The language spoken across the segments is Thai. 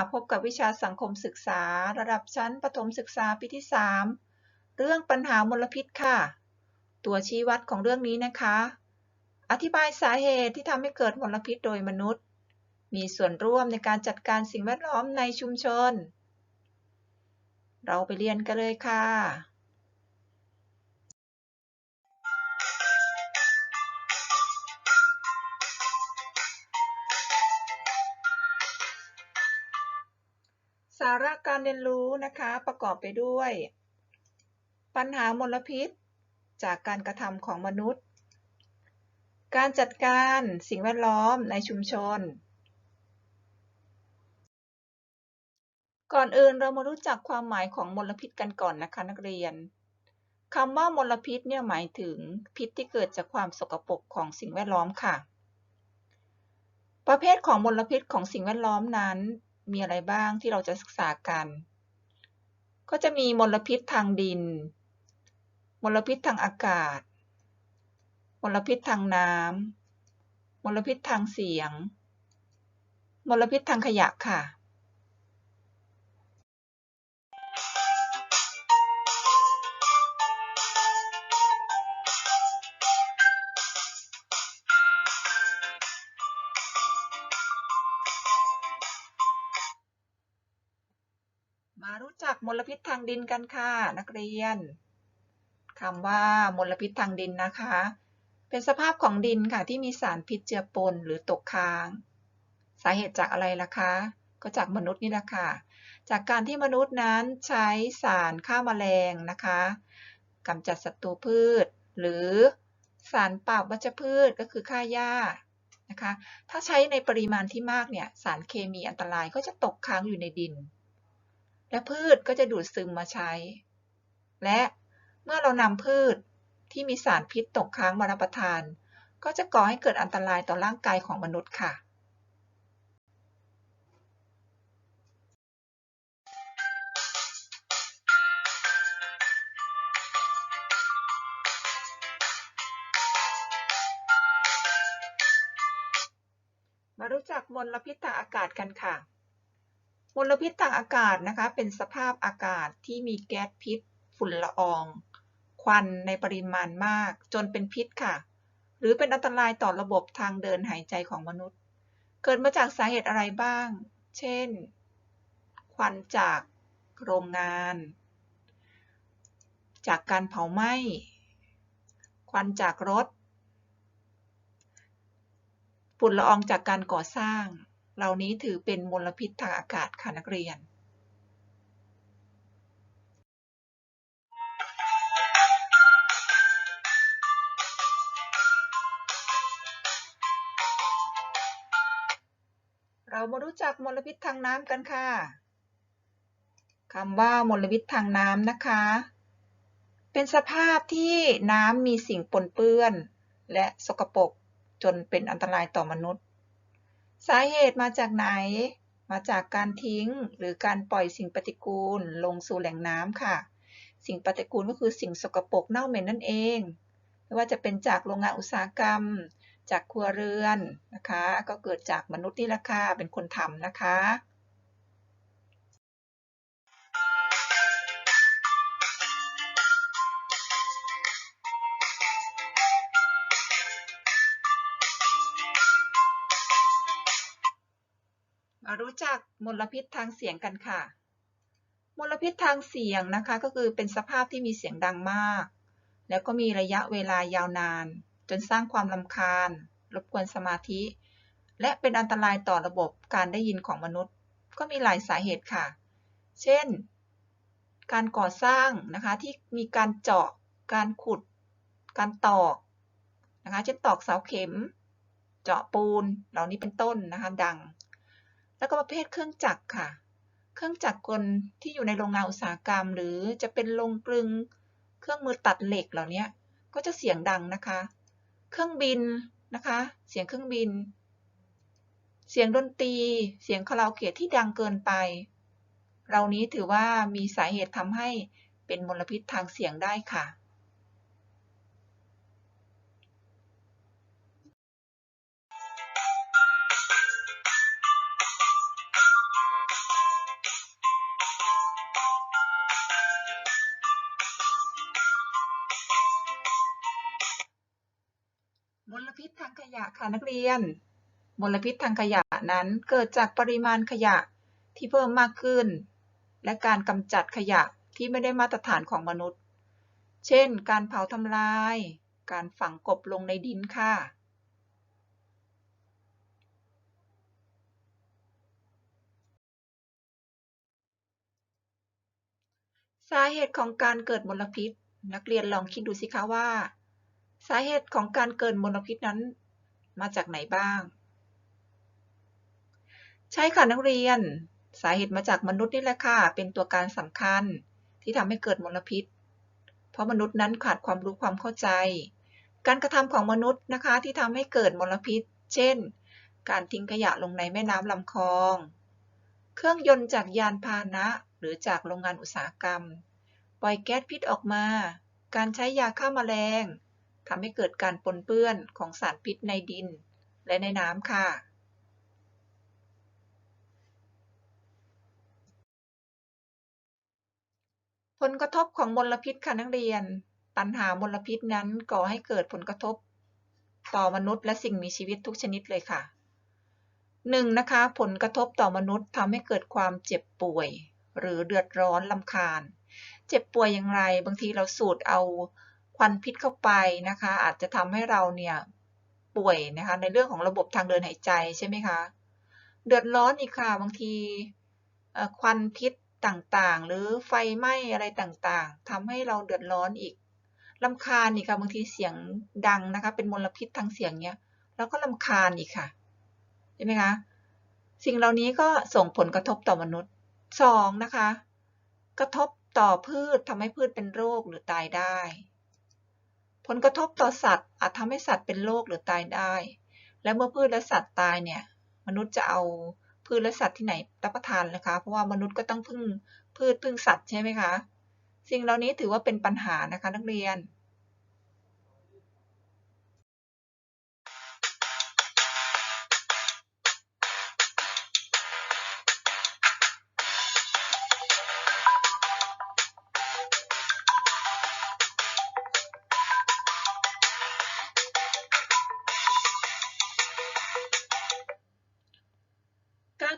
่ะพบกับวิชาสังคมศึกษา ระดับชั้นประถมศึกษาปีที่ 3 เรื่องปัญหามลพิษค่ะ ตัวชี้วัดของเรื่องนี้นะคะ อธิบายสาเหตุที่ทำให้เกิดมลพิษโดยมนุษย์ มีส่วนร่วมในการจัดการสิ่งแวดล้อมในชุมชน เราไปเรียนกันเลยค่ะ ระการเรียนรู้นะคะประกอบไปด้วย ปัญหามลพิษ จากการกระทำของมนุษย์ การจัดการสิ่งแวดล้อมในชุมชน ก่อนอื่นเรามารู้จักความหมายของมลพิษกันก่อนนะคะนักเรียนคำว่ามลพิษเนี่ยหมายถึงพิษที่เกิดจากความสกปรกของสิ่งแวดล้อมค่ะ ประเภทของมลพิษของสิ่งแวดล้อมนั้น มีอะไรบ้างที่เราจะศึกษากัน ก็จะมีมลพิษทางดิน มลพิษทางอากาศ มลพิษทางน้ำมลพิษทางเสียง มลพิษทางขยะค่ะ ลพิษทางดินกันค่ะนักเรียนคำว่ามลพิษทางดินนะคะ เป็นสภาพของดินค่ะที่มีสารพิษเจือปนหรือตกค้าง สาเหตุจากอะไรล่ะคะ ก็จากมนุษย์นี่แหละค่ะ จากการที่มนุษย์นั้นใช้สารฆ่าแมลงนะคะกำจัดศัตรูพืช หรือสารปราบวัชพืชก็คือฆ่าหญ้านะคะ ถ้าใช้ในปริมาณที่มากเนี่ยสารเคมีอันตรายก็จะตกค้างอยู่ในดิน และพืชก็จะดูดซึมมาใช้ และเมื่อเรานำพืชที่มีสารพิษตกค้างมารับประทาน ก็จะก่อให้เกิดอันตรายต่อร่างกายของมนุษย์ค่ะมารู้จักมลพิษทางอากาศกันค่ะ มลพิษทางอากาศนะคะ เป็นสภาพอากาศที่มีแก๊สพิษ ฝุ่นละออง ควันในปริมาณมาก จนเป็นพิษค่ะ หรือเป็นอันตรายต่อระบบทางเดินหายใจของมนุษย์ เกิดมาจากสาเหตุอะไรบ้าง เช่น ควันจากโรงงาน จากการเผาไหม้ ควันจากรถ ฝุ่นละอองจากการก่อสร้าง เหล่านี้ถือเป็นมลพิษทางอากาศค่ะนักเรียนเรามารู้จักมลพิษทางน้ำกันค่ะคำว่ามลพิษทางน้ำนะคะ เป็นสภาพที่น้ำมีสิ่งปนเปื้อน และสกปรกจนเป็นอันตรายต่อมนุษย์ สาเหตุมาจากไหน มาจากการทิ้งหรือการปล่อยสิ่งปฏิกูลลงสู่แหล่งน้ำค่ะ สิ่งปฏิกูลก็คือสิ่งสกปรกเน่าเหม็นนั่นเอง ไม่ว่าจะเป็นจากโรงงานอุตสาหกรรม จากครัวเรือนนะคะ ก็เกิดจากมนุษย์นี่แหละค่ะเป็นคนทำนะคะ มารู้จักมลพิษทางเสียงกันค่ะ มลพิษทางเสียงนะคะก็คือเป็นสภาพที่มีเสียงดังมาก แล้วก็มีระยะเวลายาวนาน จนสร้างความลำคาญ รบกวนสมาธิ และเป็นอันตรายต่อระบบการได้ยินของมนุษย์ ก็มีหลายสาเหตุค่ะ เช่น การก่อสร้างนะคะที่มีการเจาะ การขุด การตอกนะคะเช่นตอกเสาเข็ม เจาะปูนเหล่านี้เป็นต้นนะคะดัง แล้วก็ประเภทเครื่องจักรค่ะ เครื่องจักรกลที่อยู่ในโรงงานอุตสาหกรรม หรือจะเป็นโรงกลึง เครื่องมือตัดเหล็กเหล่านี้ก็จะเสียงดังนะคะ เครื่องบินนะคะ เสียงเครื่องบิน เสียงดนตรี เสียงคาราโอเกะที่ดังเกินไป เหล่านี้ถือว่ามีสาเหตุทำให้เป็นมลพิษทางเสียงได้ค่ะ ค่ะนักเรียน มลพิษทางขยะนั้นเกิดจากปริมาณขยะที่เพิ่มมากขึ้น และการกำจัดขยะที่ไม่ได้มาตรฐานของมนุษย์ เช่น การเผาทำลาย การฝังกลบลงในดินค่ะสาเหตุของการเกิดมลพิษ นักเรียนลองคิดดูสิคะว่า สาเหตุของการเกิดมลพิษนั้น มาจากไหนบ้าง ใช่ค่ะนักเรียน สาเหตุมาจากมนุษย์นี่แหละค่ะ เป็นตัวการสำคัญที่ทำให้เกิดมลพิษ เพราะมนุษย์นั้นขาดความรู้ความเข้าใจ การกระทำของมนุษย์นะคะที่ทำให้เกิดมลพิษ เช่น การทิ้งขยะลงในแม่น้ำลำคลอง เครื่องยนต์จากยานพาหนะ หรือจากโรงงานอุตสาหกรรม ปล่อยแก๊สพิษออกมา การใช้ยาฆ่าแมลง ทำให้เกิดการปนเปื้อนของสารพิษในดิน และในน้ำค่ะ ผลกระทบของมลพิษค่ะนักเรียน ปัญหามลพิษนั้นก่อให้เกิดผลกระทบ ต่อมนุษย์และสิ่งมีชีวิตทุกชนิดเลยค่ะหนึ่งนะคะ ผลกระทบต่อมนุษย์ทำให้เกิดความเจ็บป่วย หรือเดือดร้อนลำคาญ เจ็บป่วยอย่างไร บางทีเราสูดเอา ควันพิษเข้าไปนะคะ อาจจะทำให้เราเนี่ยป่วยนะคะในเรื่องของระบบทางเดินหายใจใช่ไหมคะเดือดร้อนอีกค่ะบางทีควันพิษต่างๆ หรือไฟไหม้อะไรต่างๆทำให้เราเดือดร้อนอีกลำคาญอีกค่ะบางทีเสียงดังนะคะ เป็นมลพิษทางเสียงเนี้ยแล้วก็ลำคาญอีกค่ะใช่ไหมคะสิ่งเหล่านี้ก็ส่งผลกระทบต่อมนุษย์สองนะคะ กระทบต่อพืชทำให้พืชเป็นโรคหรือตายได้ ผลกระทบต่อสัตว์อาจทำให้สัตว์เป็นโรคหรือตายได้ และเมื่อพืชและสัตว์ตายเนี่ยมนุษย์จะเอาพืชและสัตว์ที่ไหนรับประทานนะคะ เพราะว่ามนุษย์ก็ต้องพึ่งพืชพึ่งสัตว์ใช่ไหมคะ สิ่งเหล่านี้ถือว่าเป็นปัญหานะคะนักเรียน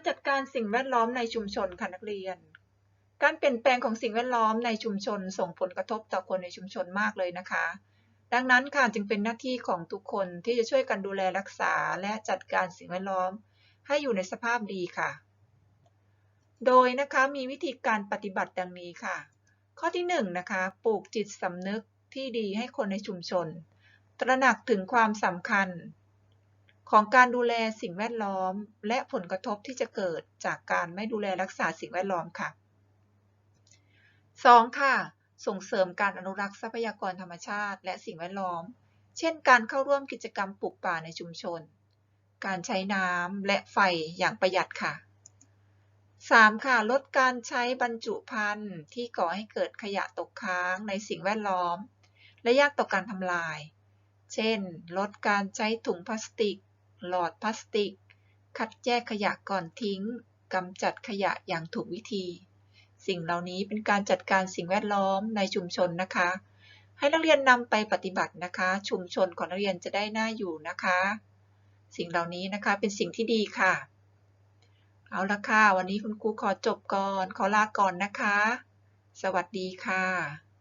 จัดการสิ่งแวดล้อมในชุมชนค่ะนักเรียน การเปลี่ยนแปลงของสิ่งแวดล้อมในชุมชน ส่งผลกระทบต่อคนในชุมชนมากเลยนะคะ ดังนั้นค่ะจึงเป็นหน้าที่ของทุกคนที่จะช่วยกันดูแลรักษาและจัดการสิ่งแวดล้อม ให้อยู่ในสภาพดีค่ะ โดยนะคะมีวิธีการปฏิบัติดังนี้ค่ะ ข้อที่1นนะคะปลูกจิตสำนึกที่ดีให้คนในชุมชน ตระหนักถึงความสำคัญ ของการดูแลสิ่งแวดล้อม และผลกระทบที่จะเกิดจากการไม่ดูแลรักษาสิ่งแวดล้อมค่ะ 2. ค่ะ ส่งเสริมการอนุรักษ์ทรัพยากรธรรมชาติ และสิ่งแวดล้อม เช่น การเข้าร่วมกิจกรรมปลูกป่าในชุมชน การใช้น้ำและไฟอย่างประหยัดค่ะ 3. ค่ะ ลดการใช้บรรจุภัณฑ์ที่ก่อให้เกิดขยะตกค้างในสิ่งแวดล้อม และยากต่อการทำลาย เช่น ลดการใช้ถุงพลาสติก หลอดพลาสติก คัดแยกขยะก่อนทิ้งกำจัดขยะอย่างถูกวิธี สิ่งเหล่านี้เป็นการจัดการสิ่งแวดล้อมในชุมชนนะคะ ให้นักเรียนนำไปปฏิบัตินะคะ ชุมชนของนักเรียนจะได้น่าอยู่นะคะ สิ่งเหล่านี้นะคะเป็นสิ่งที่ดีค่ะ เอาละค่ะ วันนี้คุณครูขอจบก่อน ขอลาก่อนนะคะ สวัสดีค่ะ